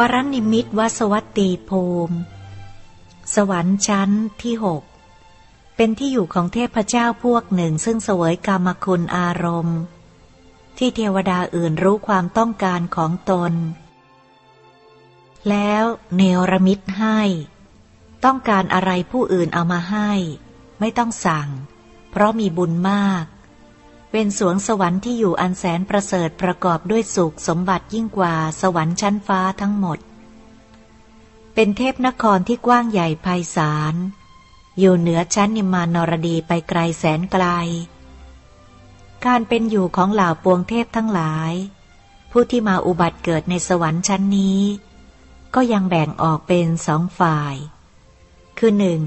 ปรนิมิตวสวัตตีภูมิสวรรค์ชั้นที่หกเป็นที่อยู่ของเทพเจ้าพวกหนึ่ง ซึ่งเสวยกรรมคุณอารมณ์ ที่เทวดาอื่นรู้ความต้องการของตน แล้วเนรมิตให้ ต้องการอะไรผู้อื่นเอามาให้ ไม่ต้องสั่ง เพราะมีบุญมาก เป็นสวงสวรรค์ที่อยู่อันแสนประเสริฐประกอบด้วยสุขสมบัติยิ่งกว่าสวรรค์ชั้นฟ้าทั้งหมด เป็นเทพนครที่กว้างใหญ่ไพศาล อยู่เหนือชั้นนิมานนรดีไปไกลแสนไกล การเป็นอยู่ของเหล่าปวงเทพทั้งหลาย ผู้ที่มาอุบัติเกิดในสวรรค์ชั้นนี้ ก็ยังแบ่งออกเป็นสองฝ่าย คือหนึ่ง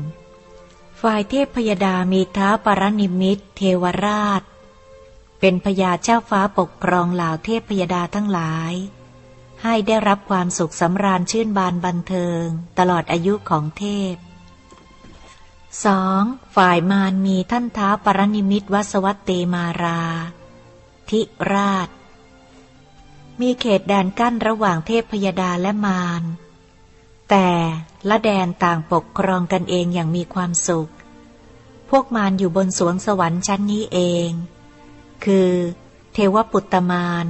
ฝ่ายเทพพยดามีท้าปรนิมิตเทวราช เป็นพญาเจ้าฟ้าปกครองเหล่าเทพพยดาทั้งหลาย ให้ได้รับความสุขสำราญชื่นบานบันเทิง ตลอดอายุของเทพสองฝ่ายมารมีท่านท้าปรนิมิตวสวัตเตมาราทิราช มีเขตแดนกั้นระหว่างเทพพยดาและมารแต่ละแดนต่างปกครองกันเองอย่างมีความสุข พวกมารอยู่บนสวงสวรรค์ชั้นนี้เอง คือ เทวปุตตมาร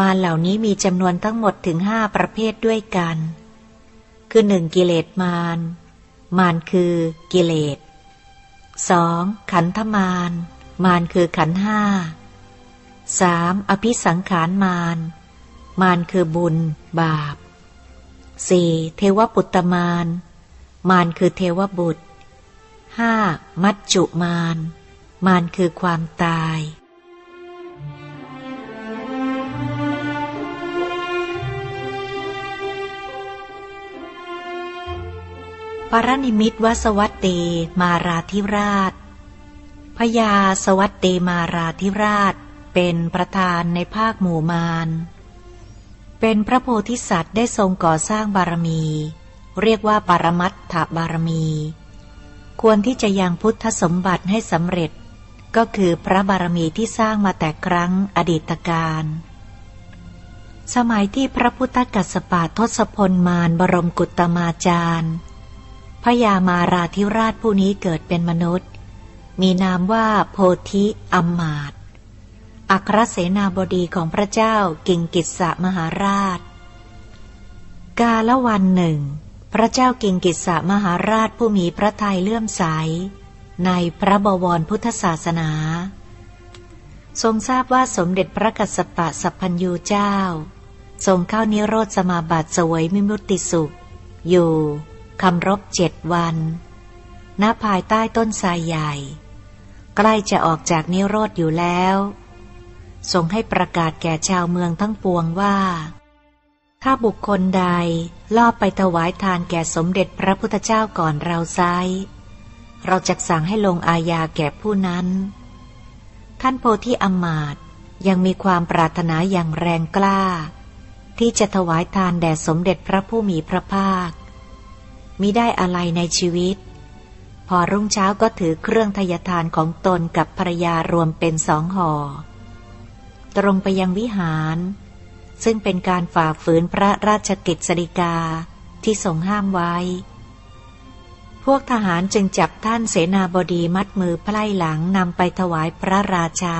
มารเหล่านี้มีจำนวนทั้งหมดถึงห้าประเภทด้วยกัน คือหนึ่งกิเลสมาร มารคือกิเลสสองขันธมาร มารคือขันห้าสามอภิสังขารมาร มารคือบุญ บาปสี่เทวปุตตมาร มารคือเทวบุตรห้ามัจจุมาร มารคือความตาย ปรนิมิตวสวัตเตมาราธิราช พญาสวัตเตมาราธิราช เป็นประธานในภาคหมู่มาร เป็นพระโพธิสัตว์ได้ทรงก่อสร้างบารมี เรียกว่าปรมัตถบารมี ควรที่จะยังพุทธสมบัติให้สำเร็จ ก็คือพระบารมีที่สร้างมาแต่ครั้งอดีตการสมัยที่พระพุทธกัสสปะทศพลมารบรมกุตมาจารย์ พญามาราธิราชผู้นี้เกิดเป็นมนุษย์ มีนามว่าโพธิอัมมาตอัครเสนาบดีของพระเจ้ากิงกิสสมหาราช กาละวันหนึ่ง พระเจ้ากิงกิสสมหาราชผู้มีพระทัยเลื่อมใส ในพระบวรพุทธศาสนา ทรงทราบว่าสมเด็จพระกัสสปะสัพพัญญูเจ้า ทรงเข้านิโรธสมาบัติสวยมิมุติสุข อยู่ คำรบเจ็ดวันณภายใต้ต้นไทรใหญ่ ใกล้จะออกจากนิโรธอยู่แล้วทรงให้ประกาศแก่ชาวเมืองทั้งปวงว่า ถ้าบุคคลใดลอบไปถวายทานแก่สมเด็จพระพุทธเจ้าก่อนเราไซเราจะสั่งให้ลงอาญาแก่ผู้นั้น ท่านโพธิอมาตยังมีความปรารถนาอย่างแรงกล้า ที่จะถวายทานแด่สมเด็จพระผู้มีพระภาค มิได้อะไรในชีวิต พอรุ่งเช้าก็ถือเครื่องทยทานของตนกับภรรยารวมเป็นสองห่อตรงไปยังวิหาร ซึ่งเป็นการฝ่าฝืนพระราชกิจสริกาที่ทรงห้ามไว้ พวกทหารจึงจับท่านเสนาบดีมัดมือไพล่หลังนำไปถวายพระราชา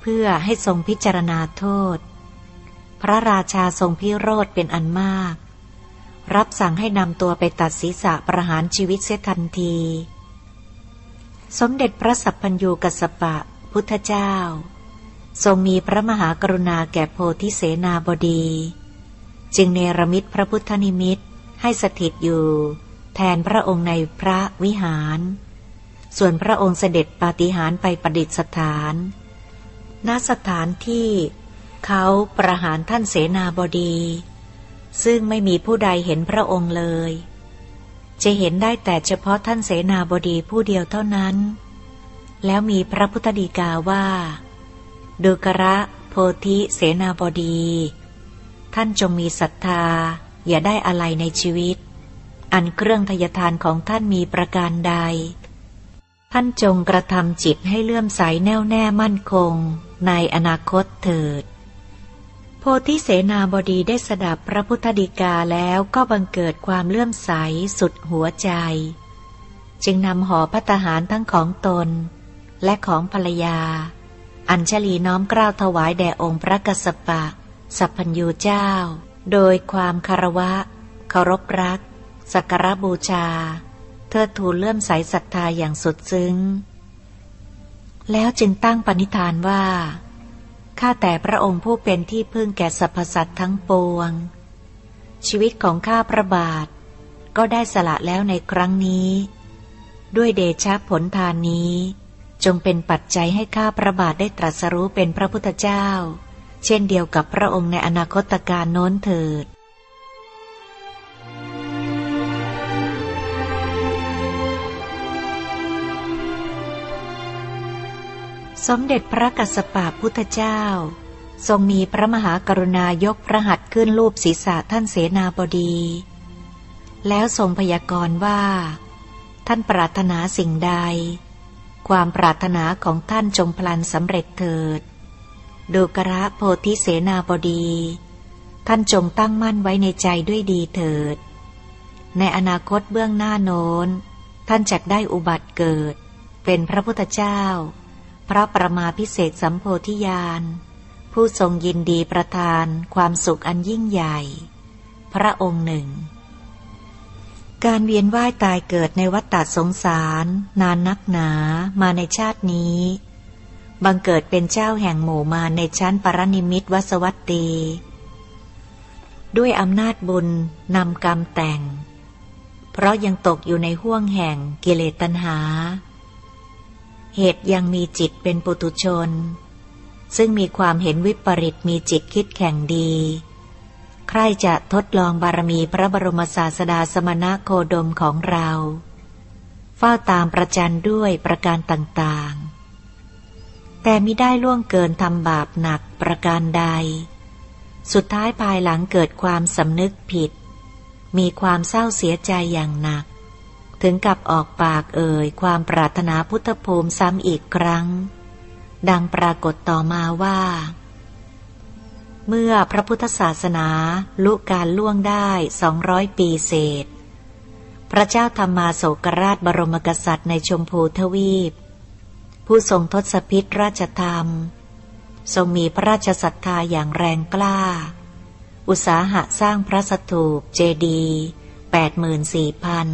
เพื่อให้ทรงพิจารณาโทษ พระราชาทรงพิโรธเป็นอันมาก รับสั่งให้นำตัวไปตัดศีรษะประหารชีวิตเสียทันที สมเด็จพระสัพพัญญูกัสปะ พุทธเจ้า ทรงมีพระมหากรุณาแก่โพธิเสนาบดี จึงเนรมิตพระพุทธนิมิตให้สถิตอยู่ แทนพระองค์ในพระวิหาร ส่วนพระองค์เสด็จปาฏิหาริย์ไปประดิษฐานณสถานที่เขาประหารท่านเสนาบดี ซึ่งไม่มีผู้ใดเห็นพระองค์เลย จะเห็นได้แต่เฉพาะท่านเสนาบดีผู้เดียวเท่านั้น แล้วมีพระพุทธดีกาว่าดูกระโพธิเสนาบดี ท่านจงมีศรัทธา อย่าได้อะไรในชีวิต อันเครื่องทยทานของท่านมีประการใด ท่านจงกระทำจิตให้เลื่อมใสแน่วแน่มั่นคง ในอนาคตเถิด พธิเสนาบดีได้สดับพระพุทธดีกาแล้วก็บังเกิดความเลื่อมใสสุดหัวใจ จึงนำห่อพัตหารทั้งของตน และของภรรยา อัญชลีน้อมกล้าวถวายแด่องค์พระกสปะ สัพพัญญูเจ้า โดยความคารวะ เคารพรัก สักการบูชา เทิดทูลเลื่อมใสศรัทธาอย่างสุดซึ้ง แล้วจึงตั้งปณิธานว่า ข้าแต่พระองค์ผู้เป็นที่พึ่งแก่สรรพสัตว์ทั้งปวง ชีวิตของข้าพระบาท ก็ได้สละแล้วในครั้งนี้ ด้วยเดชะผลทานนี้ จงเป็นปัจจัยให้ข้าพระบาทได้ตรัสรู้เป็นพระพุทธเจ้า เช่นเดียวกับพระองค์ในอนาคตการโน้นเถิด สมเด็จพระกัสสปะพุทธเจ้า ทรงมีพระมหากรุณายกพระหัตถ์ขึ้นรูปศีรษะท่านเสนาบดี แล้วทรงพยากรณ์ว่า ท่านปรารถนาสิ่งใด ความปรารถนาของท่านจงพลันสำเร็จเถิด ดูกระโพธิเสนาบดี ท่านจงตั้งมั่นไว้ในใจด้วยดีเถิด ในอนาคตเบื้องหน้าโน้น ท่านจักได้อุบัติเกิด เป็นพระพุทธเจ้า พระประมาพิเศษสัมโพธิญาณ ผู้ทรงยินดีประทานความสุขอันยิ่งใหญ่ พระองค์หนึ่ง การเวียนว่ายตายเกิดในวัฏฏสงสาร นานนักหนามาในชาตินี้ บังเกิดเป็นเจ้าแห่งหมู่มาในชั้นปรนิมิตวสวัตตีด้วยอำนาจบุญนำกรรมแต่ง เพราะยังตกอยู่ในห้วงแห่งกิเลสตัณหา เหตุยังมีจิตเป็นปุตุชน ซึ่งมีความเห็นวิปริตมีจิตคิดแข่งดี ใครจะทดลองบารมีพระบรมศาสดาสมณะโคดมของเรา เฝ้าตามประจันด้วยประการต่างๆ แต่มิได้ล่วงเกินทำบาปหนักประการใด สุดท้ายภายหลังเกิดความสำนึกผิด มีความเศร้าเสียใจอย่างหนัก ถึงกับออกปากเอ่ยความปรารถนาพุทธภูมิซ้ำอีกครั้ง ดังปรากฏต่อมาว่า เมื่อพระพุทธศาสนาลุการล่วงได้สองร้อยปีเศษ พระเจ้าธรรมาโศกราชบรมกษัตริย์ในชมพูทวีป ผู้ทรงทศพิษราชธรรม ทรงมีพระราชศรัทธาอย่างแรงกล้า อุตสาหะสร้างพระสถูปเจดีแปดหมื่นสี่พัน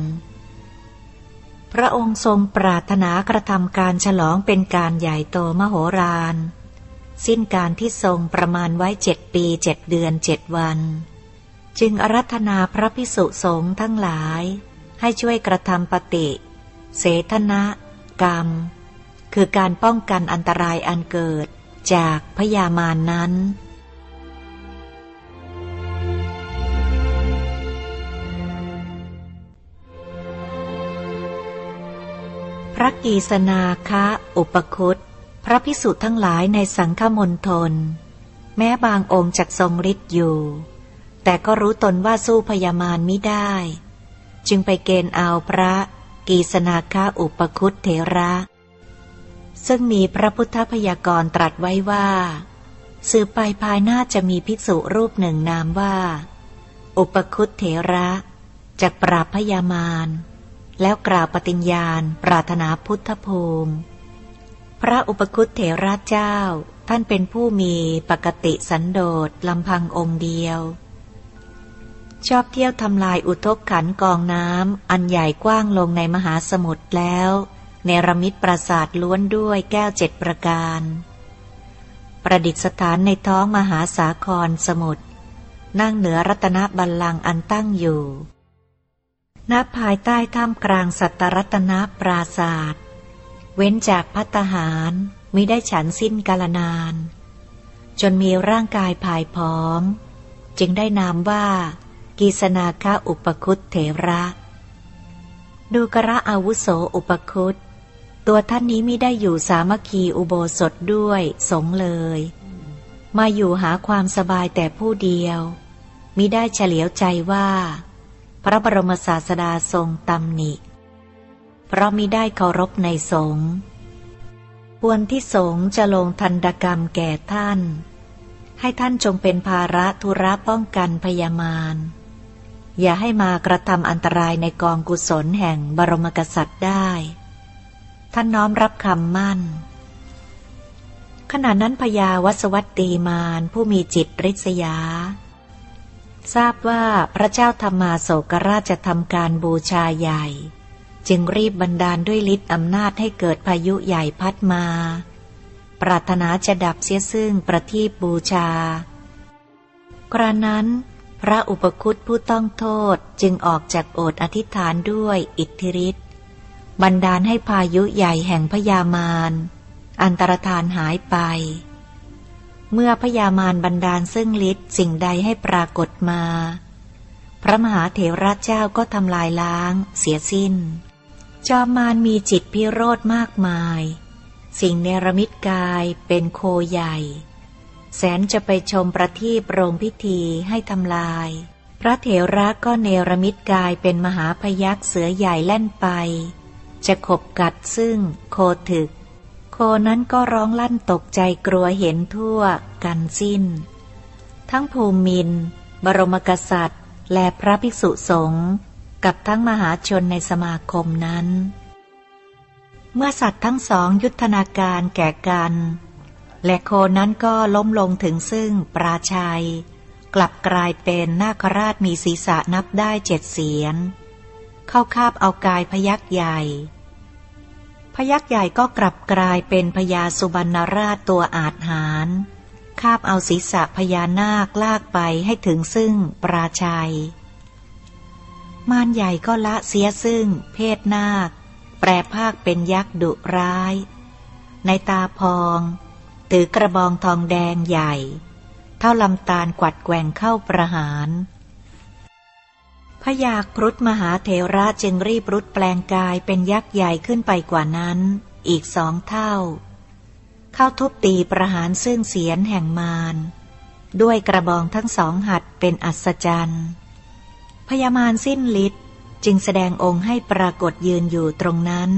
พระองค์ทรงปรารถนากระทำการฉลองเป็นการใหญ่โตมโหฬารสิ้นการที่ทรงประมาณไว้เจ็ดปีเจ็ดเดือนเจ็ดวัน จึงอารัธนาพระพิสุสงฆ์ทั้งหลาย ให้ช่วยกระทำปฏิ เสธนะ กรรม คือการป้องกันอันตรายอันเกิดจากพยามารนนั้น ระกีสนาคะอุปคุตพระพิสุทั้งหลายในสังฆมณฑลแม้บางองค์จักทรงฤทธิ์อยู่ แต่ก็รู้ตนว่าสู้พยามารไม่ได้ จึงไปเกณฑ์เอาพระกีสนาคะอุปคุตเถระ ซึ่งมีพระพุทธพยากรณ์ตรัสไว้ว่า สืบไปภายหน้าจะมีภิกษุรูปหนึ่งนามว่า อุปคุตเถระจากปราบพยามาร แล้วกล่าวปฏิญญาณ ปรารถนาพุทธภูมิ พระอุปคุตเถระเจ้า ท่านเป็นผู้มีปกติสันโดษลำพังองค์เดียว ชอบเที่ยวทำลายอุทกขันกองน้ำอันใหญ่กว้างลงในมหาสมุทรแล้วเนรมิตปราสาทล้วนด้วยแก้วเจ็ดประการ ประดิษฐานในท้องมหาสาครสมุทรนั่งเหนือรัตนบัลลังก์อันตั้งอยู่ ณภายใต้ถ้ำกลางสัตตรัตนปราศาสตร์เว้นจากพัตหารมิได้ฉันสิ้นกาลนาน จนมีร่างกายผายพร้อม จึงได้นามว่า กีสนาคาอุปคุตเถระ ดูกระอาวุโสอุปคุตตัวท่านนี้มิได้อยู่สามัคคีอุโบสถด้วยสงเลย มาอยู่หาความสบายแต่ผู้เดียวมิได้เฉลียวใจว่า พระบรมศาสดาทรงตำหนิ เพราะมิได้เคารพในสงฆ์ควรที่สงฆ์จะลงทันตกรรมแก่ท่าน ให้ท่านจงเป็นภาระธุระป้องกันพยามาร อย่าให้มากระทำอันตรายในกองกุศลแห่งบรมกษัตริย์ได้ ท่านน้อมรับคำมั่น ขณะนั้นพญาวัสวัตตีมารผู้มีจิตริษยา ทราบว่าพระเจ้าธรรมาโศกราชจะทำการบูชาใหญ่ จึงรีบบันดาลด้วยฤทธิ์อำนาจให้เกิดพายุใหญ่พัดมา ปรารถนาจะดับเสียซึ่งประทีปบูชา กระนั้น พระอุปคุตผู้ต้องโทษจึงออกจากโอษอธิษฐานด้วยอิทธิฤทธิ์บันดาลให้พายุใหญ่แห่งพยามารอันตรธานหายไป เมื่อพยามารบันดาลซึ่งฤทธิ์สิ่งใดให้ปรากฏมา พระมหาเถระเจ้าก็ทำลายล้าง เสียสิ้น จอมมารมีจิตพิโรธมากมาย สิ่งเนรมิตกายเป็นโคใหญ่ แสนจะไปชมประทีปโรงพิธีให้ทำลาย พระเถระก็เนรมิตกายเป็นมหาพยักษ์เสือใหญ่แล่นไป จะขบกัดซึ่งโคถึก นั้นก็ร้องลั่นตกใจกลัวเห็นทั่วกันสิ้น ทั้งภูมิน บรมกษัตริย์ และพระภิกษุสงฆ์กับทั้งมหาชนในสมาคมนั้น เมื่อสัตว์ทั้งสองยุทธนาการแก่กัน และโคนั้นก็ล้มลงถึงซึ่งปราชัย กลับกลายเป็นนาคราชมีศีรษะนับได้เจ็ดเสียน เข้าคาบเอากายพยักใหญ่ ยักใหญ่ก็กลับกลายเป็นพญาสุบรรณราชตัวอาจหารคาบเอาศีรษะพญานาคลากไปให้ถึงซึ่งปราชัย มารใหญ่ก็ละเสียซึ่ง เพศนาค แปรภาคเป็นยักษ์ดุร้าย ในตาพอง ถือกระบองทองแดงใหญ่ เท่าลำตาลกวัดแกว่งเข้าประหาร พยาครุฑมหาเถระจึงรีบรุดแปลงกายเป็นยักษ์ใหญ่ขึ้นไปกว่านั้น อีกสองเท่า เข้าทุบตีประหารซึ่งเสียนแห่งมารด้วยกระบองทั้งสองหัดเป็นอัศจรรย์พยามารสิ้นฤทธิ์จึงแสดงองค์ให้ปรากฏยืนอยู่ตรงนั้น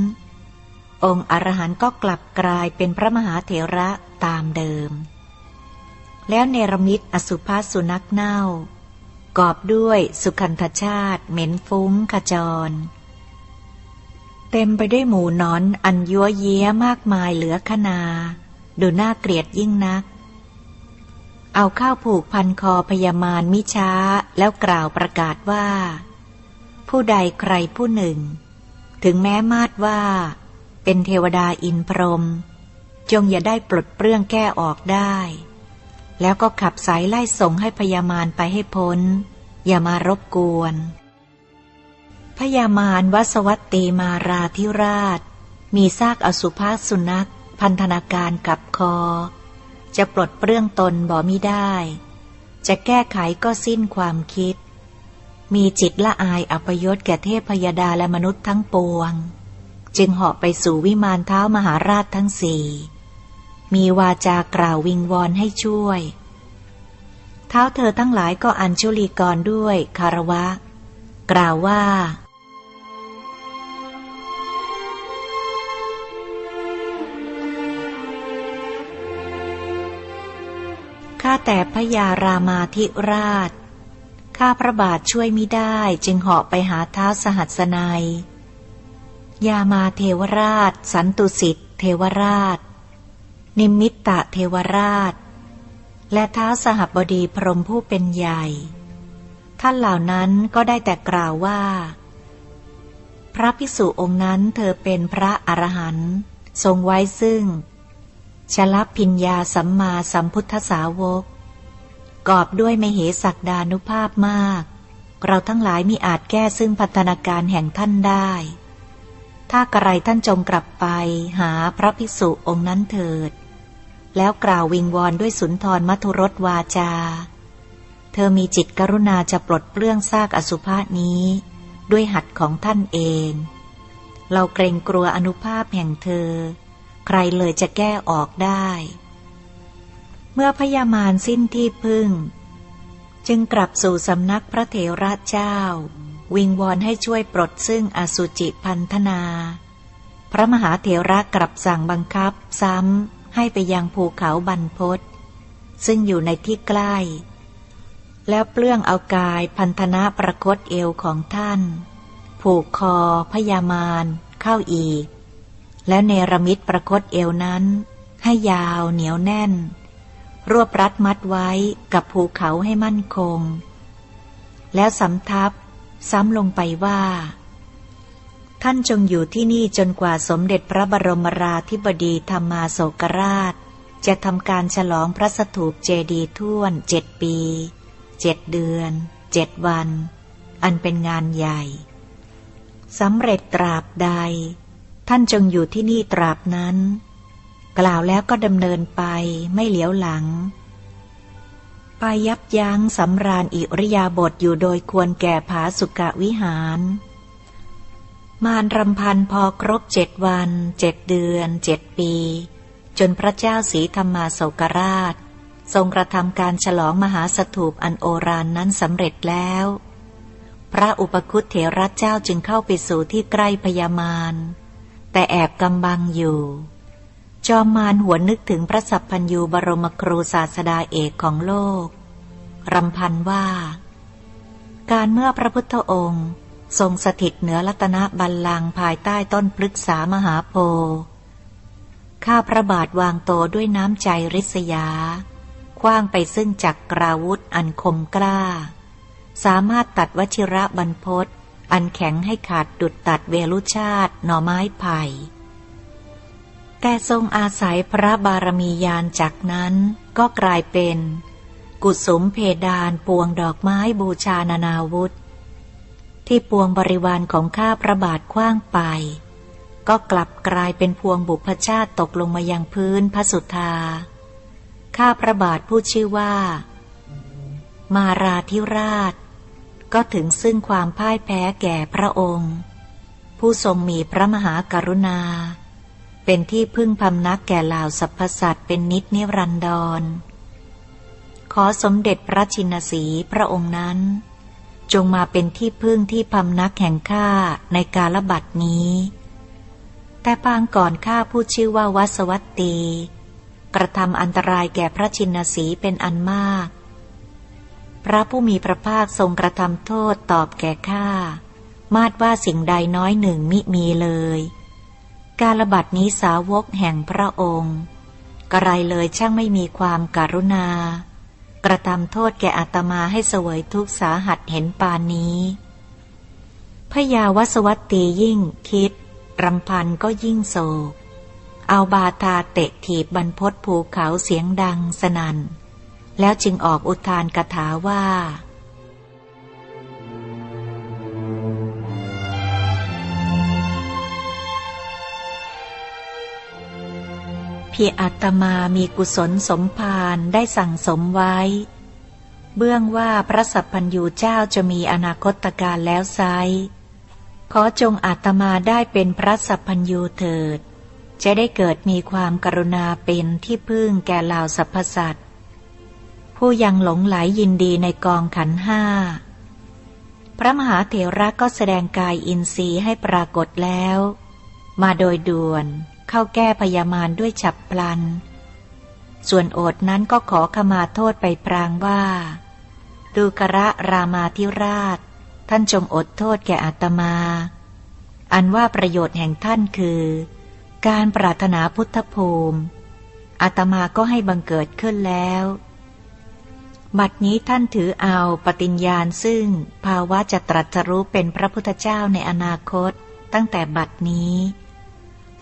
องค์อรหันต์ก็กลับกลายเป็นพระมหาเถระตามเดิม แล้วเนรมิตอสุภาสุนักเน่า กอบด้วยสุขันธชาติ เหม็นฟุ้งขจร เต็มไปด้วยหมูนอนอันยัวเย้ยมากมายเหลือขนา ดูน่าเกลียดยิ่งนัก เอาข้าวผูกพันคอพยามารมิช้าแล้วกล่าวประกาศว่า ผู้ใดใครผู้หนึ่ง ถึงแม้มาดว่า เป็นเทวดาอินพรหมจงอย่าได้ปลดเปลื้องแก้ออกได้ แล้วก็ขับสายไล่ส่งให้พญามารไปให้พ้น อย่ามารบกวน พญามารวสวัตตีมาราธิราช มีซากอสุภาสุนัข พันธนาการกับคอ จะปลดเปลื้องตนบ่มิได้ จะแก้ไขก็สิ้นความคิด มีจิตละอายอัปยศแก่เทพพยดาและมนุษย์ทั้งปวง จึงเหาะไปสู่วิมานเท้ามหาราชทั้งสี่ มีวาจากล่าววิงวอนให้ช่วย เท้าเธอทั้งหลายก็อัญชุลีกรด้วยคารวะ กล่าวว่าข้าแต่พระยารามาธิราช ข้าพระบาทช่วยมิได้จึงเหาะไปหาเท้าสหัสนัยยามาเทวราช สันตุสิทธิเทวราช นิมิตตะเทวราช และท้าสหบดีพรหมผู้เป็นใหญ่ ท่านเหล่านั้นก็ได้แต่กล่าวว่า พระภิกษุองค์นั้นเธอเป็นพระอรหันต์ทรงไว้ซึ่ง ชลพิญญาสัมมาสัมพุทธสาวก กอบด้วยไม่เหสักดานุภาพมาก เราทั้งหลายมีอาจแก้ซึ่งพัฒนาการแห่งท่านได้ ถ้ากระไรท่านจงกลับไปหาพระภิกษุองค์นั้นเถิด แล้วกล่าววิงวอนด้วยสุนทรมัทุรสวาจา เธอมีจิตกรุณาจะปลดเปลื้องซากอสุภะนี้ ด้วยหัดของท่านเอง เราเกรงกลัวอนุภาพแห่งเธอ ใครเลยจะแก้ออกได้ เมื่อพญามารสิ้นที่พึ่ง จึงกลับสู่สำนักพระเถระเจ้า วิงวอนให้ช่วยปลดซึ่งอสุจิพันธนา พระมหาเถระกลับสั่งบังคับซ้ำ ให้ไปยังภูเขาบรรพศซึ่งอยู่ในที่ใกล้ แล้วเปลื้องเอากายพันธนะประคตเอวของท่าน ผูกคอพยามารเข้าอีก แล้วเนรมิตประคตเอวนั้น ให้ยาวเหนียวแน่น รวบรัดมัดไว้กับภูเขาให้มั่นคง แล้วสำทับ ซ้ำลงไปว่า ท่านจงอยู่ที่นี่จนกว่าสมเด็จพระบรมราธิบดีธรรมาโศกราช จะทำการฉลองพระสถูปเจดีย์ท่วนเจ็ดปี เจ็ดเดือนเจ็ดวัน อันเป็นงานใหญ่สำเร็จตราบใด ท่านจงอยู่ที่นี่ตราบนั้น กล่าวแล้วก็ดำเนินไปไม่เหลียวหลัง ไปยับยั้งสำราญอิริยาบถอยู่โดยควรแก่ผาสุกะวิหาร มารรำพันพอครบเจ็ดวันเจ็ดเดือนเจ็ดปี จนพระเจ้าสีธรรมาโศกราช ทรงกระทำการฉลองมหาสถูปอันโอรานนั้นสำเร็จแล้ว พระอุปคุตเถระเจ้าจึงเข้าไปสู่ที่ใกล้พญามารแต่แอบกำบังอยู่ จอมมารหัวนึกถึงพระสัพพัญยูบรมครูศาสดาเอกของโลก รำพันว่า การเมื่อพระพุทธองค์ ทรงสถิตเหนือรัตนบัลลังก์ภายใต้ต้นพฤกษามหาโพธิ์ข้าพระบาทวางโตด้วยน้ำใจริษยา คว้างไปซึ่งจักกราวุธอันคมกล้า สามารถตัดวชิระบรรพศอันแข็งให้ขาดดุดตัดเวลุชาติหน่อไม้ไผ่ แต่ทรงอาศัยพระบารมียานจากนั้นก็กลายเป็น กุศมเพดานปวงดอกไม้บูชานานาวุธ ที่ปวงบริวารของข้าพระบาทคว้างไป ก็กลับกลายเป็นพวงบุพชาติตกลงมายังพื้นพระสุธา ข้าพระบาทผู้ชื่อว่า มาราธิราช ก็ถึงซึ่งความพ่ายแพ้แก่พระองค์ ผู้ทรงมีพระมหากรุณา เป็นที่พึ่งพำนักแก่เหล่าสรรพสัตว์เป็นนิจนิรันดร ขอสมเด็จพระชินสีพระองค์นั้น จงมาเป็นที่พึ่งที่พำนักแห่งข้าในกาลบัดนี้ แต่ปางก่อนข้าผู้ชื่อว่าวัสวัตตี กระทำอันตรายแก่พระชินสีเป็นอันมาก พระผู้มีพระภาคทรงกระทำโทษตอบแก่ข้ามาดว่าสิ่งใดน้อยหนึ่งมิมีเลย การระบัดนี้สาวกแห่งพระองค์ กระไรเลยช่างไม่มีความการุณา กระทำโทษแก่อัตมาให้เสวยทุกสาหัสเห็นปานนี้พยาวัสวัตตียิ่งคิด รำพันก็ยิ่งโศก เอาบาทาเตะถีบบรรพศภูเขาเสียงดังสนัน่น แล้วจึงออกอุทานกถาว่า พี่อัตมามีกุศลสมภารได้สั่งสมไว้ เบื้องว่าพระสัพพัญญูเจ้าจะมีอนาคตการแล้วไซขอจงอาตมาได้เป็นพระสัพพัญญูเถิด จะได้เกิดมีความกรุณาเป็นที่พึ่งแก่เหล่าสรรพสัตว์ผู้ยังหลงไหลยยินดีในกองขันห้า พระมหาเถระก็แสดงกายอินทรีย์ให้ปรากฏแล้ว มาโดยด่วน เข้าแก้พยามารด้วยฉับพลัน ส่วนโอดนั้นก็ขอขมาโทษไปพรางว่าดูกระรามาธิราช ท่านจงอดโทษแก่อัตมา อันว่าประโยชน์แห่งท่านคือ การปรารถนาพุทธภูมิอัตมาก็ให้บังเกิดขึ้นแล้วบัดนี้ท่านถือเอาปฏิญญาณซึ่งภาวะจะตรัสรู้เป็นพระพุทธเจ้าในอนาคตตั้งแต่บัดนี้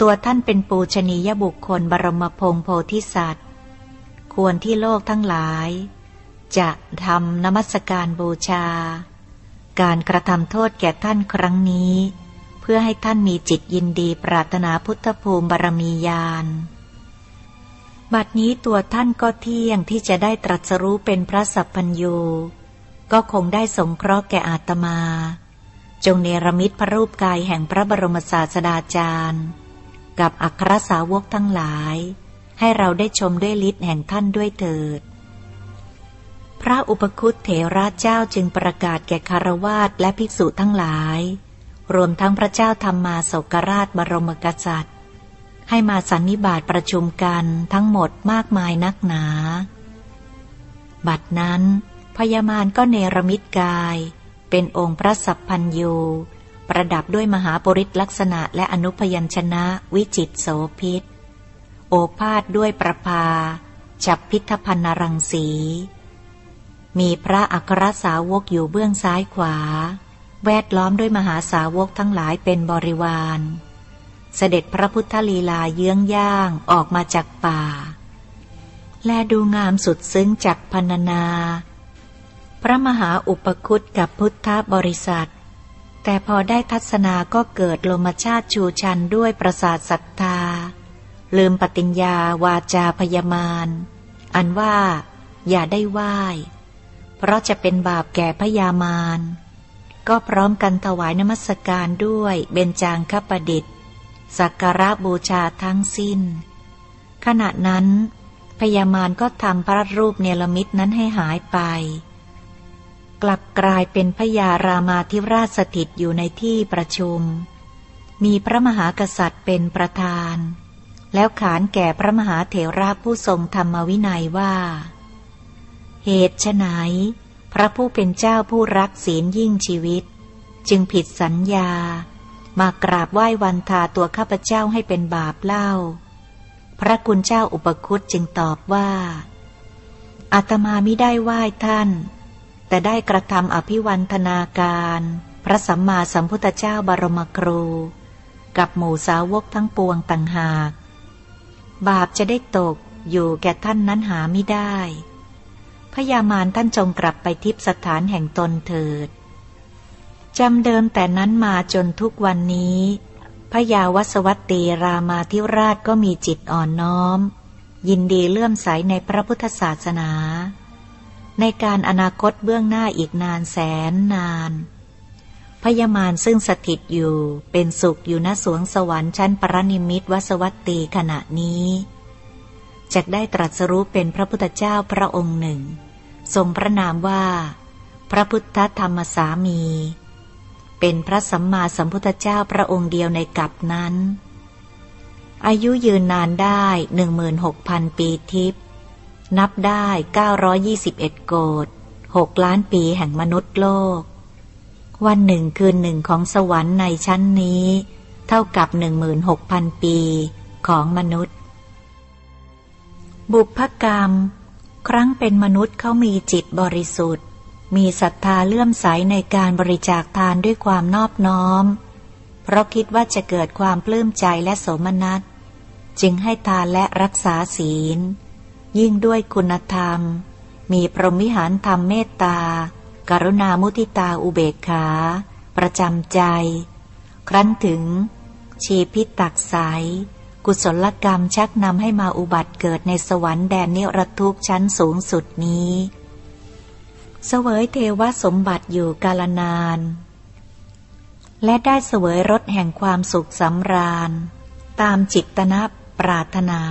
ตัวท่านเป็นปูชนียบุคคลบรมพงโพธิสัตว์ ควรที่โลกทั้งหลาย จะทำนมัสการบูชา การกระทำโทษแก่ท่านครั้งนี้ เพื่อให้ท่านมีจิตยินดีปรารถนาพุทธภูมิบารมียานบัดนี้ตัวท่านก็เที่ยงที่จะได้ตรัสรู้เป็นพระสัพพัญญูก็คงได้สงเคราะห์แก่อาตมา จงเนรมิตพระรูปกายแห่งพระบรมศาสดาจารย์ กับอัครสาวกทั้งหลาย ให้เราได้ชมด้วยฤทธิ์แห่งท่านด้วยเถิด พระอุปคุตเถระเจ้าจึงประกาศแก่คารวาสและภิกษุทั้งหลาย รวมทั้งพระเจ้าธรรมมาโศกราชบรมกษัตริย์ ให้มาสันนิบาตประชุมกันทั้งหมดมากมายนักหนา บัดนั้นพญามารก็เนรมิตกาย เป็นองค์พระสัพพัญยู ประดับด้วยมหาปริศลักษณะและอนุพยัญชนะวิจิตโสพิษ โอภาษด้วยประภาจับพิทพันรังสี มีพระอัครสาวกอยู่เบื้องซ้ายขวา แวดล้อมด้วยมหาสาวกทั้งหลายเป็นบริวาร เสด็จพระพุทธลีลาเยื้องย่างออกมาจากป่า และดูงามสุดซึ้งจากพรรณนา พระมหาอุปคุตกับพุทธบริษัท แต่พอได้ทัศนาก็เกิดลมชาติชูชันด้วยประสาทศรัทธา ลืมปฏิญญาวาจาพยามานอันว่า อย่าได้ไหว้เพราะจะเป็นบาปแก่พยามานก็พร้อมกันถวายนมัสการด้วยเบญจางคประดิษฐ์สักการะบูชาทั้งสิ้น ขณะนั้น พยามารก็ทำพระรูปเนรมิตนั้นให้หายไป กลับกลายเป็นพญารามาธิราชสถิตอยู่ในที่ประชุม มีพระมหากษัตริย์เป็นประธาน แล้วขานแก่พระมหาเถระผู้ทรงธรรมวินัยว่า เหตุไฉนพระผู้เป็นเจ้าผู้รักศีลยิ่งชีวิต จึงผิดสัญญา มากราบไหว้วันทาตัวข้าพเจ้าให้เป็นบาปเล่า พระคุณเจ้าอุปคุตจึงตอบว่าอาตมาไม่ได้ไหว้ท่าน แต่ได้กระทำอภิวันธนาการ พระสัมมาสัมพุทธเจ้าบรมครู กับหมู่สาวกทั้งปวงต่างหาก บาปจะได้ตกอยู่แก่ท่านนั้นหาไม่ได้พญามารท่านจงกลับไปทิพสถานแห่งตนเถิดจำเดิมแต่นั้นมาจนทุกวันนี้ พระยาวัสวัตตีรามาธิราชก็มีจิตอ่อนน้อม ยินดีเลื่อมใสในพระพุทธศาสนา ในการอนาคตเบื้องหน้าอีกนานแสนนานพญามารซึ่งสถิตอยู่เป็นสุขอยู่ณสวงสวรรค์ชั้นปรนิมิตวัสวัตตีขณะนี้จะได้ตรัสรู้เป็นพระพุทธเจ้าพระองค์หนึ่ง ทรงพระนามว่า พระพุทธธรรมสามี เป็นพระสัมมาสัมพุทธเจ้าพระองค์เดียวในกับนั้น อายุยืนนานได้หนึ่งมืนหกพันปีทิพย์ นับได้เก้าร้อยี่สิบเอ็ดโกดหกล้านปีแห่งมนุษย์โลก วันหนึ่งคืนหนึ่งของสวรรค์ในชั้นนี้ เท่ากับหนึ่งมืนหกพันปีของมนุษย์ บุพกรรม ครั้งเป็นมนุษย์เขามีจิตบริสุทธิ์ มีศรัทธาเลื่อมใสในการบริจาคทานด้วยความนอบน้อม เพราะคิดว่าจะเกิดความปลื้มใจและโสมนัสจึงให้ทานและรักษาศีล ยิ่งด้วยคุณธรรม มีพรหมิหารธรรมเมตตา กรุณามุทิตาอุเบกขา ประจำใจ ครั้นถึง ชีพิตักใสกุศลกรรมชักนำให้มาอุบัติเกิดในสวรรค์แดนนิรทุกชั้นสูงสุดนี้เสวยเทวสมบัติอยู่กาลนาน และได้เสวยรสแห่งความสุขสำราญ ตามจิตตนะปรารถนา